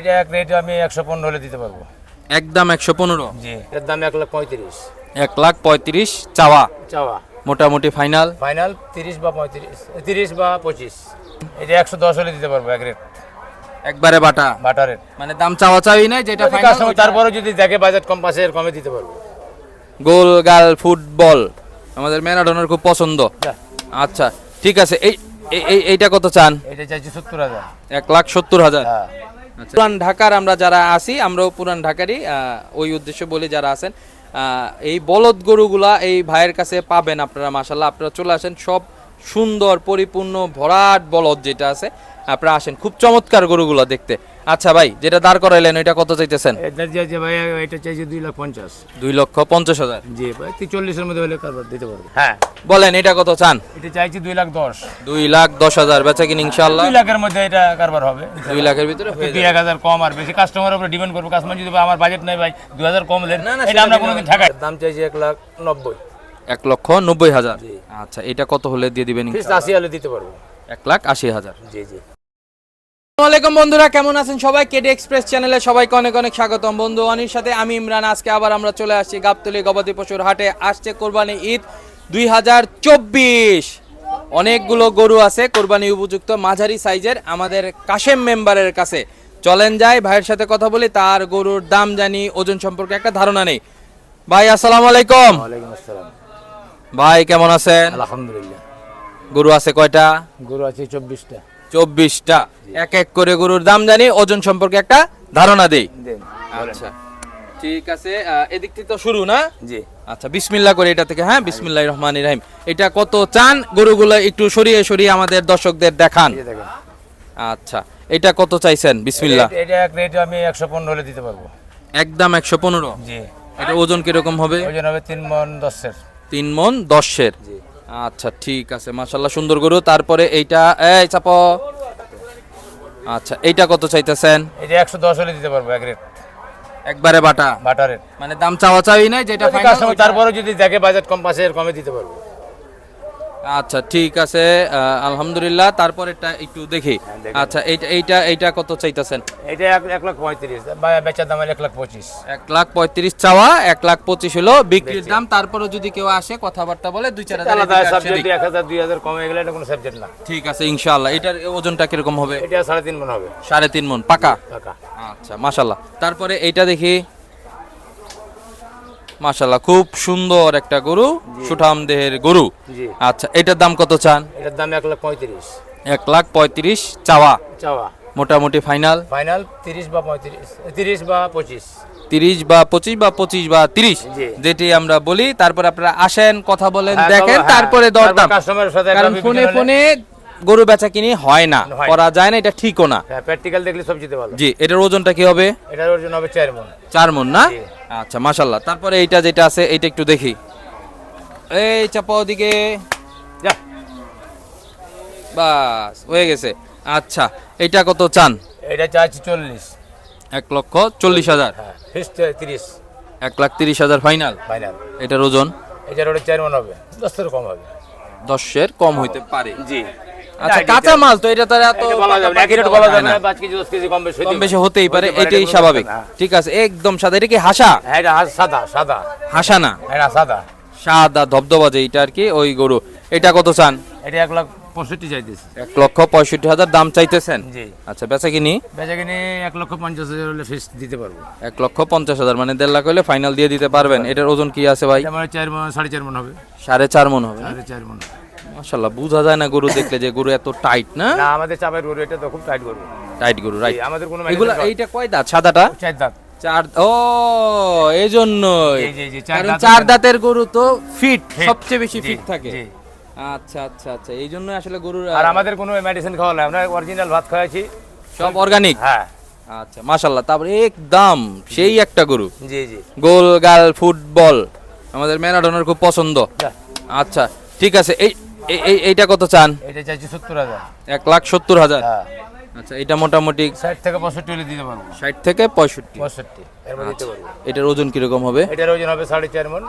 এটা এক রেট আমি একশো পনেরো হলে দিতে পারব। একদম একশো পনেরো? জি। এটার দাম এক লাখ পঁয়ত্রিশ। এক লাখ পঁয়ত্রিশ চাওয়া? চাওয়া। মোটামুটি ফাইনাল? ফাইনাল তিরিশ বা পঁয়ত্রিশ তিরিশ বা পঁচিশ। এটা একশো দশ হলে দিতে পারব এক রেট একবারে বাটা? বাটার রেট মানে দাম চাওয়া চাওয়াই নাই যেটা ওইটা- তারপরে যদি দেখে বাজেট কম পাশে এর কমে দিতে পারব। গোল গাল ফুটবল। আমাদের ম্যারাডোনার খুব পছন্দ। আচ্ছা ঠিক আছে এই এই- এই এইটা কত চান? এটা চাইছি সত্তর হাজার। এক লাখ সত্তর হাজার। হ্যাঁ। পুরান ঢাকার আমরা যারা আসি আমরাও পুরান ঢাকারই ওই উদ্দেশ্য বলে যারা আছেন এই বলদ গরুগুলা এই ভাইয়ের কাছে পাবেন আপনারা মাসাল্লাহ আপনারা চলে আসেন সব সুন্দর পরিপূর্ণ ভরাট বলদ যেটা আছে আপনারা আসেন। খুব চমৎকার গরুগুলো দেখতে। আচ্ছা ভাই যেটা দাঁড় করাইলেন এটা কত চাইতেছেন? ভাই এটা চাইছে দুই লাখ পঞ্চাশ। দুই লক্ষ পঞ্চাশ হাজার। জি ভাই তুই চল্লিশের মধ্যে হলে কারবার দিতে পারব। হ্যাঁ। বলেন এটা কত চান? এটা চাইছি দুই লাখ দশ। দুই লাখ দশ হাজার বেচা কিন ইনশাল্লাহ দুই লাখের মধ্যে এটা কারবার হবে। দুই লাখের ভিতরে দুই এক হাজার কম আর বেশি। কাস্টমারের উপরে ডিপেন্ড করব। কাস্টমার যদি আমার বাজেট নাই ভাই দুই হাজার কম হলে না, না, এটা আমরা কোনোদিন। ঠাকাই দাম চাইছি এক লাখ নব্বই। এক লক্ষ নব্বই হাজার। আচ্ছা এটা কত হলে দিয়ে দিবেন আশি হলে দিতে পারব। এক লাখ আশি হাজার। জি জি। আসসালামাইকুম বন্ধুরা কেমন আছেন সবাই? কেডি এক্সপ্রেস চ্যানেলে সবাইকে অনেক অনেক স্বাগতম। বন্ধু অনির সাথে আমি ইমরান আজকে আবার আমরা চলে আসছি গাবতলি গবাদি পশুর হাটে। আসছে কোরবানি ঈদ দুই হাজার চব্বিশ। অনেকগুলো গরু আছে কোরবানি উপযুক্ত মাঝারি সাইজের আমাদের কাশেম মেম্বারের কাছে। চলেন যাই ভাইয়ের সাথে কথা বলি তার গরুর দাম জানি ওজন সম্পর্কে একটা ধারণা নেই। ভাই আসসালামু আলাইকুম। ওয়ালাইকুম আসসালাম। ভাই কেমন আছেন? আলহামদুলিল্লাহ। গরু আছে কয়টা? গরু আছে চব্বিশটা। চব্বিশটা। এক এক করে গরুর দাম জানি ওজন সম্পর্কে একটা ধারণা দেই। আচ্ছা ঠিক আছে এদিক থেকে তো শুরু না? জি। আচ্ছা বিসমিল্লাহ করে এটা থেকে হ্যাঁ বিসমিল্লাহ রহমান রাহিম। এটা কত চান? গরুগুলো একটু সরিয়ে সরিয়ে আমাদের দর্শকদের দেখান। আচ্ছা এটা কত চাইছেন? বিসমিল্লাহ। এটা- এটা এক রেট আমি একশো পনেরো হলে দিতে পারব। একদম একশো পনেরো? জি। এটা ওজন কীরকম হবে? ওজন হবে তিন মন দশের। তিন মন দশের। আচ্ছা ঠিক আছে মাশাল্লাহ সুন্দর গরু। তারপরে এইটা এই চাপ। আচ্ছা এইটা কত চাইতেছেন? এটা একশো দশ হলে দিতে পারব এক রেট একবারে বাটা? বাটারের মানে দাম চাওয়া চাই নাই যেটা তারপরে যদি দেখে বাজেট কম পাশে এর কমে দিতে পারব। আচ্ছা ঠিক আছে আলহামদুলিল্লাহ। তারপরেরটা একটু দেখি। আচ্ছা এইটা এইটা এইটা কত চাইতেছেন? এটা এক লাখ পঁয়ত্রিশ। বা বেচার দাম এক লাখ পঁচিশ। এক লাখ পঁয়ত্রিশ চাওয়া এক লাখ পঁচিশ হলো বিক্রির দাম। তারপরে যদি কেউ আসে কথাবার্তা বলে দুই চার হাজার। এক হাজার দুই হাজার কমে গেলে এটা কোনো সাবজেক্ট না। ঠিক আছে ইনশাআল্লাহ। এটার ওজনটা কীরকম হবে? এটা সাড়ে তিন মন হবে। সাড়ে তিন মন। পাকা? টাকা আচ্ছা মাশাল্লাহ তারপরে এইটা দেখি। মাশাল্লাহ খুব সুন্দর একটা গরু সুঠাম দেহের গরু। আচ্ছা এটার দাম কত চান? এটার দাম এক লাখ পঁয়ত্রিশ। এক লাখ পঁয়ত্রিশ চাওয়া? চাওয়া। মোটামুটি ফাইনাল? ফাইনাল তিরিশ বা পঁয়ত্রিশ তিরিশ বা পঁচিশ। তিরিশ বা পঁচিশ বা পঁচিশ বা তিরিশ যেটি আমরা বলি। তারপরে আপনারা আসেন কথা বলেন হ্যাঁ, দেখেন হ্যাঁ, তারপরে দরদাম। তারপর সাথে কারণ ফোনে ফোনে গরু বেচা কিনি হয় না করা যায় না এটা ঠিকও না। হ্যাঁ প্র্যাকটিক্যাল দেখলে সবজিতে ভালো। জি এটার ওজনটা কি হবে? এটার ওজন হবে চার মন। চার মন না। আচ্ছা মাশাল্লাহ তারপরে এইটা যেটা আছে এইটা একটু দেখি। এই চাপা ওদিকে। যা। বাস হয়ে গেছে। আচ্ছা এটা কত চান? এটা চাচ্ছি চল্লিশ। এক লক্ষ চল্লিশ হাজার। হ্যাঁ তিরিশ। এক লাখ তিরিশ হাজার ফাইনাল ফাইনাল এটার ওজন? এটার ওটা চার মন হবে। দশের কম হবে। দশের কম হইতে পারে। জি। আচ্ছা কাঁচা মাল তো এটা তার বলা যাবে না, রেট বলা যাবে না। পাঁচ কেজি দশ কেজি কম বেশি কম বেশি হতেই পারে এটাই স্বাভাবিক। ঠিক আছে একদম সাদা এটা কি হাসা? হ্যাঁ এটা সাদা সাদা। হাসা না না, সাদা। সাদা ধবধবা যে এটা আর কি ওই গরু। এটা কত চান? এটা এক লাখ পঁয়ষট্টি চাইতেছি। এক লক্ষ পঁয়ষট্টি হাজার দাম চাইতেছেন? জি। আচ্ছা বেচা কিনি? বেচা কিনে এক লক্ষ পঞ্চাশ হাজার হলে ফিস দিতে পারব। এক লক্ষ পঞ্চাশ হাজার মানে দেড় লাখ হলে ফাইনাল দিয়ে দিতে পারবেন। এটার ওজন কি আছে ভাই? এটা চার মন সাড়ে চার মন হবে। সাড়ে চার মন হবে সাড়ে চার মন মাশাল্লাহ বোঝা যায় না গরু দেখলে যে গরু এত টাইট না? না আমাদের চাপের গরু এটা তো খুব টাইট গরু। টাইট গরু রাইট আমাদের কোনো এগুলা এইটা কয় দাঁত? সাদাটা চার দাঁত। চার ও এই জন্যই কারণ দাঁতের চার গরু। দাঁতের গরু তো ফিট সবচেয়ে বেশি ফিট থাকে। আচ্ছা আচ্ছা আচ্ছা এই জন্য আসলে গরুর আর আমাদের কোনো মেডিসিন খাওয়া নাই আমরা অরিজিনাল ভাত খাওয়াছি সব অর্গানিক হ্যাঁ। আচ্ছা মাশাল্লাহ তারপরে একদম সেই একটা গরু। জি জি। গোল গাল ফুটবল আমাদের ম্যারাডোনার খুব পছন্দ। আচ্ছা ঠিক আছে এই এইটা কত চান? এটা চাইছি সত্তর হাজার। এক লাখ সত্তর হাজার? হ্যাঁ। আচ্ছা এটা মোটামুটি ষাট থেকে পঁয়ষট্টি হলে দিতে পারব। ষাট থেকে পঁয়ষট্টি। পঁয়ষট্টি পারব। এটার ওজন কীরকম হবে? এটার ওজন হবে সাড়ে চার মন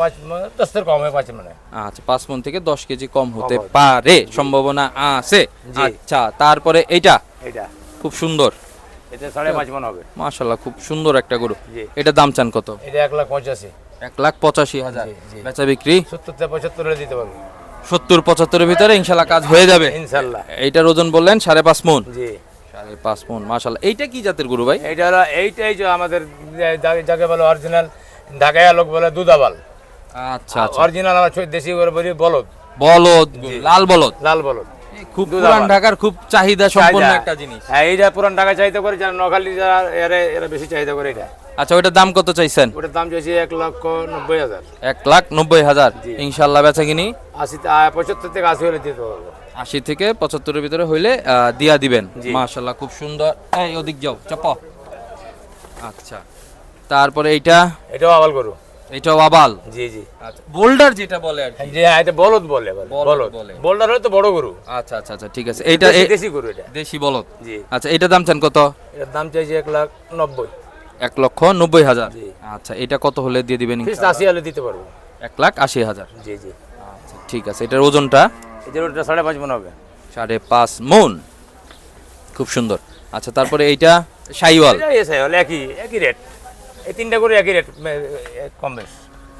পাঁচ মন দশের কম হয় পাঁচ মনে। আচ্ছা পাঁচ মন থেকে দশ কেজি কম হতে পারে সম্ভাবনা আছে। আচ্ছা তারপরে এইটা? এটা খুব সুন্দর। এতে সাড়ে পাঁচ মন হবে। মাশাল্লাহ খুব সুন্দর একটা গরু। এটা দাম চান কত? এটা এক লাখ পঁচাশি। এক লাখ পঁচাশি হাজার। বেচা বিক্রি? সত্তর থেকে পঁচাত্তর দিতে পারব। সত্তর পঁচাত্তরের ভিতরে ইনশাল্লাহ কাজ হয়ে যাবে। ইনশাল্লাহ। এইটার ওজন বললেন সাড়ে পাঁচ মন। জি। সাড়ে পাঁচ মন মাশাল্লাহ। এইটা কি জাতের গরু ভাই? এইটা হলো এইটাই যে আমাদের যাকে- বলে অরিজিনাল ঢাকায় লোক বলে দুধাবাল। আচ্ছা আচ্ছা। অরিজিনাল আমার দেশি করে বলি বলদ। বলদ লাল বলদ। লাল বলদ। খুব পুরান ঢাকার খুব চাহিদা সম্পন্ন একটা জিনিস। হ্যাঁ এইটা পুরান ঢাকা চাহিদা করে যারা নখালি যারা এরা বেশি চাহিদা করে এটা। আচ্ছা ওইটার দাম কত চাইছেন? ওটার দাম চাইছি এক লক্ষ নব্বই হাজার। এক লাখ নব্বই হাজার। ইনশাল্লাহ বেচা কিনি? আশি পঁচাত্তর থেকে আশি হলে দিতে পারব আশি থেকে পঁচাত্তরের ভিতরে হইলে দিয়া দিবেন। মাশাল্লাহ খুব সুন্দর। এই ওদিক যাও চাপ। আচ্ছা তারপরে এইটা? এটাও আবাল করু এটাও আবাল? জি জি। আচ্ছা বোল্ডার যেটা বলে আর কি। যে হ্যাঁ এটা বলদ বলে বলে। বলদ বলদ। বলে। বোল্ডার হলে তো বড় গরু। আচ্ছা আচ্ছা আচ্ছা ঠিক আছে। এইটা দেশি- দেশি গরু এটা। দেশি বলদ। জি। আচ্ছা এটা দাম চান কত? এটার দাম চাইছি এক লাখ নব্বই। এক লক্ষ নব্বই হাজার। আচ্ছা এটা কত হলে দিয়ে দিবেন আশি হলে দিতে পারব। এক লাখ আশি হাজার। জি জি। আচ্ছা ঠিক আছে এটার ওজনটা? এটার ওটা সাড়ে পাঁচ মন হবে। সাড়ে পাঁচ মন। খুব সুন্দর। আচ্ছা তারপরে এইটা সাইওয়াল। এসে একই একই রেট এই তিনটা করে একই রেট কম বেশ।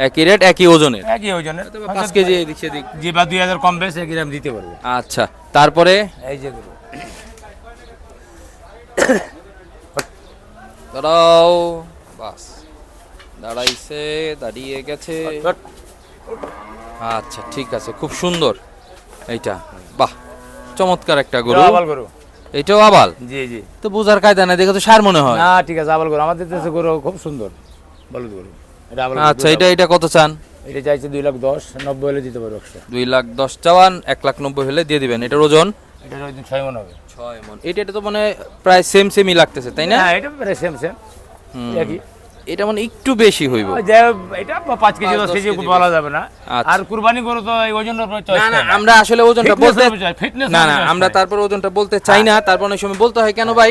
একই রেট একই ওজনের? একই ওজনের। পাঁচ কেজি এদিক সেদিক। জি বা দুই হাজার কম বেশ একই আমি দিতে পারব। আচ্ছা তারপরে? এই যে দাঁড়াও বাস। দাঁড়াইছে দাঁড়িয়ে গেছে। আচ্ছা ঠিক আছে খুব সুন্দর। এইটা বাহ চমৎকার একটা গরু। আবাল গরু। এটাও আবাল? জি জি। তো বোঝার কায়দা নাই দেখে তো সার মনে হয়। না ঠিক আছে আবাল গরু। আমাদের দেশে গরু খুব সুন্দর বলদ গরু। এটা আবাল আচ্ছা এটা এটা কত চান? এটা চাইছে দুই লাখ দশ নব্বই হলে দিতে পারব দুই লাখ দশ চাওয়ান এক লাখ নব্বই হলে দিয়ে দিবেন। এটার ওজন? এটা ওই দিন ছয় মন হবে। ছয় মন। এটা এটা তো মানে প্রায় সেম সেমই লাগতেছে তাই না? হ্যাঁ এটা প্রায় সেম সেম একই। এটা মানে একটু বেশি হইব। এটা পাঁচ কেজি দশ কেজি বলা যাবে না। আচ্ছা। আর কুরবানি গরু তো এই ওজনের না না আমরা আসলে ওজনটা বলতে না না আমরা তারপর ওজনটা বলতে চাই না। তারপর অনেক সময় বলতে হয় কেন ভাই?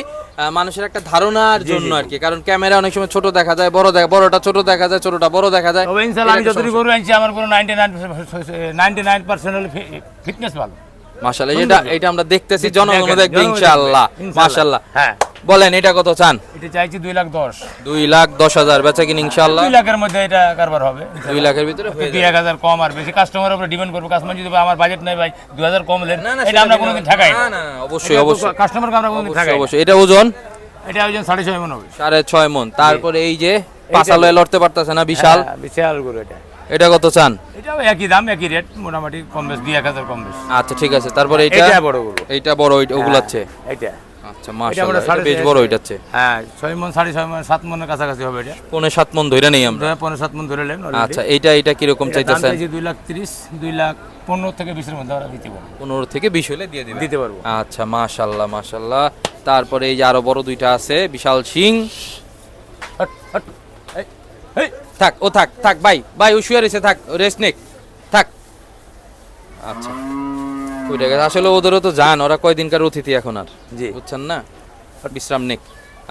মানুষের একটা ধারণার জন্য আর কি কারণ ক্যামেরা অনেক সময় ছোট দেখা যায় বড় দেখা বড়টা ছোট দেখা যায় ছোটটা বড় দেখা যায়। তবে আমি যতটুকু গরু আনছি আমার কোনো ninety nine ninety nine percent হলে ফিটনেস ভালো। মাশাআল্লাহ এটা এটা আমরা দেখতেছি জনগণ দেখবে ইনশাআল্লাহ মাশাআল্লাহ। হ্যাঁ। বলেন এটা কত চান? এটা চাইছি দুই লাখ দশ। দুই লাখ দশ হাজার বেচা কিন ইনশাআল্লাহ? দুই লাখের মধ্যে এটা কারবার হবে। দুই লাখের ভিতরে দুই এক হাজার কম আর বেশি। কাস্টমারের উপরে ডিপেন্ড করব। কাস্টমার যদি আমার বাজেট নাই ভাই দুই হাজার কম হলে না না এটা আমরা কোনোদিন ঠেকাই না। না অবশ্যই অবশ্যই। কাস্টমারকে আমরা কোনোদিন ঠেকাই অবশ্যই। এটা ওজন? এটা ওজন সাড়ে ছয় মন হবে। সাড়ে ছয় মন। তারপরে এই যে পাঁচালয়ে লড়তে পারতেছে না বিশাল। হ্যাঁ, বিশাল গরু এটা। এটা কত চান? এটাও একই দাম একই রেট মোটামুটি কম বেশ দুই এক হাজার কম বেশ। আচ্ছা ঠিক আছে। তারপরে এইটা? এটা বড় এইটা বড় ওইটা ওগুলাচ্ছে? এটা আচ্ছা এটা মাশাআল্লাহ এটা বেশ বড় হ্যাঁ ছয় মন সাড়ে ছয় মন সাত মনের কাছাকাছি হবে এটা। পৌনে সাত মন ধইরা নেই আমরা। ধরে পনেরো সাত মন ধরে নেন আচ্ছা এইটা এইটা কীরকম চাইতেছেন? দুই লাখ তিরিশ দুই লাখ পনেরো থেকে বিশের মধ্যে আমরা দিতে পারব। পনেরো থেকে বিশ হলে দিয়ে দিবেন। দিতে পারব। আচ্ছা তারপরে এই যে আরও বড় দুইটা আছে বিশাল সিং হট, হট, থাক ও থাক থাক ভাই ভাই ও শুয়ে রয়েছে থাক রেস্ট নেক থাক। আচ্ছা ওইটা গেছে। আসলে ওদেরও তো জান ওরা কয়দিনকার অতিথি এখন আর জি। বুঝছেন না? বিশ্রাম নেক।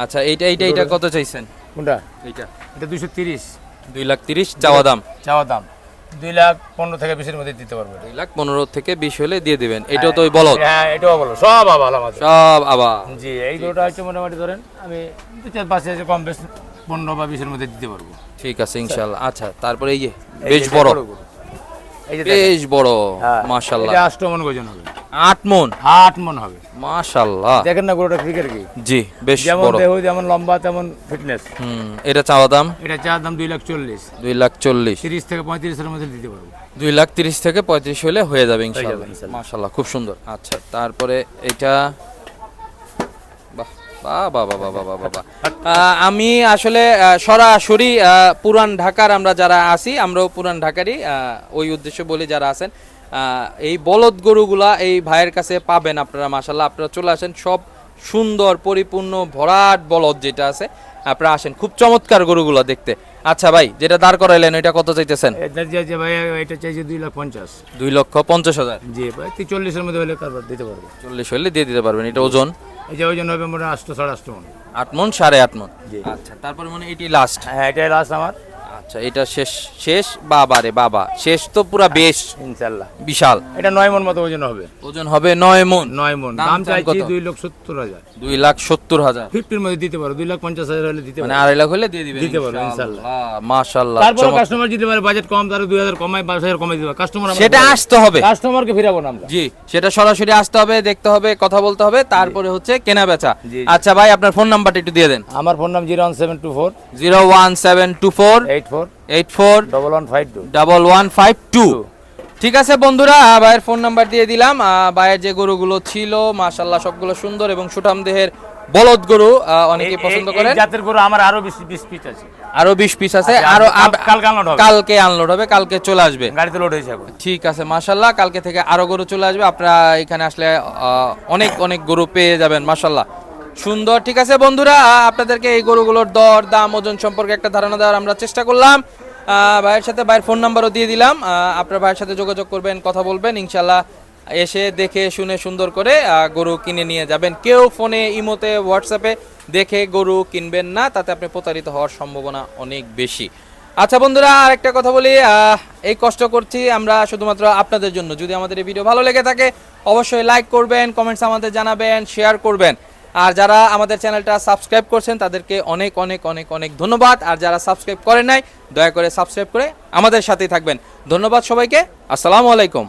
আচ্ছা এইটা এইটা এইটা কত চাইছেন? কোনটা? এইটা। এটা দুশো তিরিশ। দুই লাখ তিরিশ চাওয়া দাম। চাওয়া দাম। দুই লাখ পনেরো থেকে বিশের মধ্যে দিতে পারব। দুই লাখ পনেরো থেকে বিশ হলে দিয়ে দিবেন। এটাও তো ওই বলদ। হ্যাঁ এটাও বলো সব আমাদের। সব আবার জি এই গরুটা হচ্ছে মোটামুটি ধরেন আমি দু চার পাঁচে আছে কম বেশ পনেরো বা বিশের মধ্যে দিতে পারব। ঠিক আছে ইনশাল্লাহ। আচ্ছা তারপরে এই যে বেশ বড়। বেশ বড় হ্যাঁ, মাশাল্লাহ। এটা আষ্ট মন ওজন হবে। আট মন? আট মন হবে। মাশাল্লাহ। দেখেন না গরুটা কি? জি বেশ যেমন বড়। দেহ যেমন লম্বা তেমন ফিটনেস হুম এটা চাওয়া দাম? এটা চার দাম দুই লাখ চল্লিশ। দুই লাখ চল্লিশ। তিরিশ থেকে পঁয়ত্রিশের মধ্যে দিতে পারব। দুই লাখ তিরিশ থেকে পঁয়ত্রিশ হলে হয়ে যাবে ইনশাল্লাহ। মাশাল্লাহ খুব সুন্দর। আচ্ছা তারপরে এটা আমি আসলে সরাসরি পুরান ঢাকার আমরা যারা আছি আমরাও পুরান ঢাকারই ওই উদ্দেশ্য বলে যারা আছেন আহ, এই বলদ গরুগুলা এই ভাইয়ের কাছে পাবেন আপনারা মাশাল্লাহ আপনারা চলে আসেন সব সুন্দর পরিপূর্ণ ভরাট বলদ যেটা আছে আপনারা আসেন। খুব চমৎকার গরুগুলো দেখতে। আচ্ছা ভাই যেটা দাঁড় করাইলেন এটা কত চাইতেছেন? ভাই এটা চাইছে দুই লাখ পঞ্চাশ। দুই লক্ষ পঞ্চাশ হাজার। জি ভাই চল্লিশের মধ্যে হলে দিতে পারব। চল্লিশ হলে দিয়ে দিতে পারবেন এটা ওজন? এই যে মোটা আষ্ট সাড়ে মন। আট মন সাড়ে আট মন। জি। আচ্ছা তারপরে মানে এটি লাস্ট হ্যাঁ এটাই লাস্ট আমার। আচ্ছা এটা শেষ শেষ বাবা রে বাবা। শেষ তো পুরা বেশ। ইনশাল্লাহ বিশাল। এটা নয় মন মতো ওজন হবে। ওজন হবে নয় মন। নয় মন। দাম চাইছি? দুই লক্ষ সত্তর হাজার। দুই লাখ সত্তর হাজার। ফিফটির মধ্যে দিতে পারো। দুই লাখ পঞ্চাশ হাজার হলে দিতে মানে পারো। আড়াই লাখ হলে দিয়ে দিবেন দিতে পারব, ইনশাআল্লাহ। মাশাল্লাহ তারপর কাস্টমার যদি পারে বাজেট কম তাহলে দুই হাজার কমাই পাঁচ হাজার কমাই দিবে কাস্টমার সেটা আসতে হবে। কাস্টমারকে ফিরাবো না আমরা। জি সেটা সরাসরি আসতে হবে দেখতে হবে কথা বলতে হবে তারপরে হচ্ছে কেনা বেচা। আচ্ছা ভাই আপনার ফোন নাম্বারটা একটু দিয়ে দেন। আমার ফোন নাম zero one seven two four zero one seven two four eight ঠিক আছে বন্ধুরা ভাইয়ের ফোন নাম্বার দিয়ে দিলাম। ভাইয়ের যে গরুগুলো ছিল মাশাল্লাহ সবগুলো সুন্দর এবং সুঠাম দেহের বলদ গরু আহ, অনেকেই পছন্দ করেন। জাতের গরু আমার আরও বেশি বিশ পিস আছে। আরও বিশ পিস আছে আচ্ছা, আরও কালকে unload হবে। কালকে আনলোড হবে কালকে চলে আসবে। গাড়িতে লোড হয়েছে এখন। ঠিক আছে মাশাল্লাহ কালকে থেকে আরও গরু চলে আসবে। আপনারা এখানে আসলে অনেক অনেক গরু পেয়ে যাবেন মাশাল্লাহ সুন্দর, ঠিক আছে বন্ধুরা? আপনাদেরকে এই গরুগুলোর দর, দাম, ওজন সম্পর্কে একটা ধারণা দেওয়ার আমরা চেষ্টা করলাম। ভাইয়ের সাথে ভাইয়ের ফোন নাম্বারও দিয়ে দিলাম। আপনার ভাইয়ের সাথে যোগাযোগ করবেন, কথা বলবেন ইনশাল্লাহ এসে দেখে, শুনে, সুন্দর করে গরু কিনে নিয়ে যাবেন। কেউ ফোনে ইমোতে হোয়াটসঅ্যাপে দেখে গরু কিনবেন না, তাতে আপনি প্রতারিত হওয়ার সম্ভাবনা অনেক বেশি। আচ্ছা বন্ধুরা, আরেকটা কথা বলি এই কষ্ট করছি আমরা শুধুমাত্র আপনাদের জন্য। যদি আমাদের এই ভিডিও ভালো লেগে থাকে, অবশ্যই লাইক করবেন কমেন্টস আমাদের জানাবেন শেয়ার করবেন। আর যারা আমাদের চ্যানেলটা সাবস্ক্রাইব করছেন, তাদেরকে অনেক অনেক অনেক অনেক ধন্যবাদ। আর যারা সাবস্ক্রাইব করেন নাই, দয়া করে সাবস্ক্রাইব করে আমাদের সাথেই থাকবেন। ধন্যবাদ সবাইকে। আসসালামু আলাইকুম।